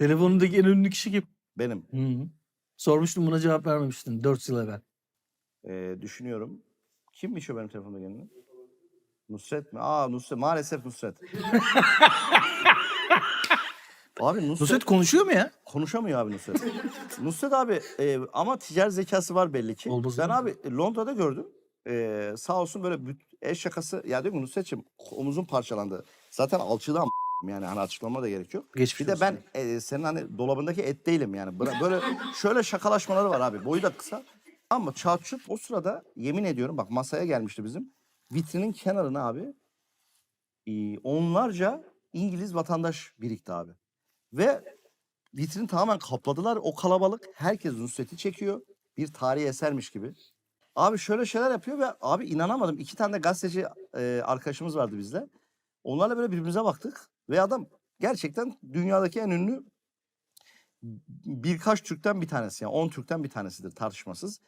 Telefonundaki en ünlü kişi kim? Benim. Hı -hı. Sormuştum buna cevap vermemiştin 4 yıl evvel. Ee, düşünüyorum. Kimmiş o benim telefonda geleni? Nusret mi? Aa Nusret. Maalesef Nusret. abi Nusret, Nusret konuşuyor mu ya? konuşamıyor abi Nusret. Nusret abi e, ama ticari zekası var belli ki. Olmaz ben abi e, Londra'da gördüm. E, sağ olsun böyle el şakası. Ya diyorum Nusret'ciğim omuzun parçalandı. Zaten alçıdan yani hani açıklama da gerek yok. Geçmiş Bir de olsun. ben e, senin hani dolabındaki et değilim yani. Bıra- Böyle şöyle şakalaşmaları var abi. Boyu da kısa. Ama çarçut o sırada yemin ediyorum bak masaya gelmişti bizim. Vitrinin kenarına abi e, onlarca İngiliz vatandaş birikti abi. Ve vitrini tamamen kapladılar. O kalabalık herkes Nusret'i çekiyor. Bir tarihi esermiş gibi. Abi şöyle şeyler yapıyor ve abi inanamadım. İki tane de gazeteci e, arkadaşımız vardı bizde. Onlarla böyle birbirimize baktık. Ve adam gerçekten dünyadaki en ünlü birkaç Türk'ten bir tanesi. Yani 10 Türk'ten bir tanesidir tartışmasız.